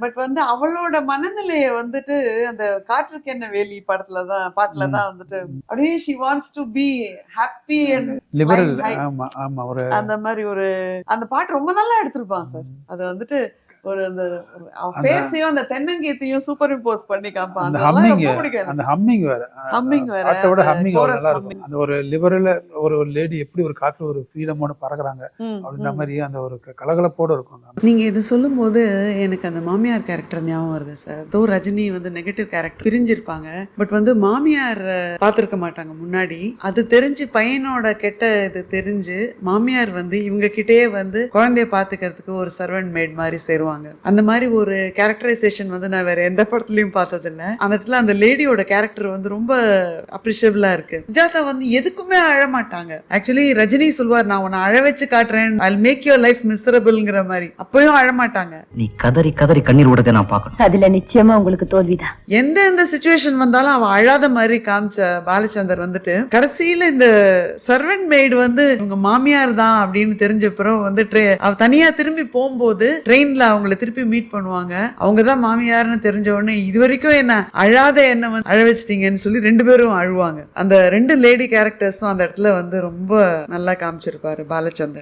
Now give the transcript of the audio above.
But வந்து அவளோட மனநிலைய வந்துட்டு அந்த காற்றுக்கு என்ன வேலி படத்துல தான் பாட்டுல தான் வந்துட்டு அப்படியே she wants to be happy and liberal. ஆமா ஆமா ஒரு அந்த மாதிரி ஒரு அந்த பாட்டு ரொம்ப நல்லா எடுத்திருப்பான் சார் அது வந்துட்டு ஒரு அந்த ஃபேஸையும் அந்த தென்னங்கீத்தையும் சூப்பர் இம்போஸ் பண்ணி காப்பான் அந்த ஹம்மிங். அந்த ஹம்மிங் வேற Humming வேற, அந்த ஹம்மிங் நல்லா humming. இருக்கும் அந்த ஒரு லிபரல ஒரு ஒரு லேடி எப்படி ஒரு காத்துல ஒரு ஃப்ரீடமோட பறக்குறாங்க அப்படின்ற. மாதிரி அந்த ஒரு கலகலப்போட இருக்கும் நீங்க இது சொல்லும்போது எனக்கு அந்த மாமியார் கேரக்டர் ஞாபகம் வருது சார் தோ ரஜினி வந்து நெகட்டிவ் கேரக்டர் பிரிஞ்சிருப்பாங்க பட் வந்து மாமியார் பார்த்திருக்க மாட்டாங்க முன்னாடி அது தெரிஞ்சு பையனோட கெட்ட இது தெரிஞ்சு மாமியார் வந்து இவங்க கிட்டயே வந்து குழந்தைய பாத்துக்கிறதுக்கு ஒரு சர்வெண்ட் மேட் மாதிரி சேருவாங்க அந்த மாதிரி ஒரு கேரக்டரைசேஷன் வந்து நான் வேற எந்த படத்துலயும் பார்த்தது இல்ல அந்த இடத்துல அந்த லேடியோட கேரக்டர் வந்து ரொம்ப அப்ரிஷியபிளா இருக்கு. சுஜாதா வந்து எதுக்குமே அழ மாட்டாங்க ஆக்சுவலி ரஜினி சொல்வார் நான் உன்னை அழ வச்சு காட்டுறேன். ஐ மேக் யுவர் லைஃப் மிசரபிள்ங்கிற மாதிரி. அப்பயும் அழ மாட்டாங்க நீ கதறி கதறி கண்ணீர் விடுறதை நான் பார்க்கணும். அதுல நிச்சயமா உங்களுக்கு தோல்விதான். எந்த எந்த சுச்சுவேஷன் வந்தாலும் அவ அழாத மாதிரி காமிச்ச பாலச்சந்தர் வந்துட்டு கடைசியில இந்த சர்வெண்ட் மெய்டு வந்து இவங்க மாமியார் தான் அப்படின்னு தெரிஞ்ச பிறகு வந்து அவ தனியா திரும்பி போகும்போது ட்ரெயின்ல அவங்கள திருப்பி மீட் பண்ணுவாங்க. அவங்க தான் மாமியார்னு தெரிஞ்ச உடனே இது வரைக்கும் என்ன அழாத என்ன வந்து அழ வச்சிட்டீங்கன்னு சொல்லி ரெண்டு பேரும் அழுவாங்க. அந்த ரெண்டு லேடி கேரக்டர்ஸும் அந்த இடத்துல வந்து ரொம்ப நல்லா காமிச்சிருப்பாரு பாலச்சந்தர்.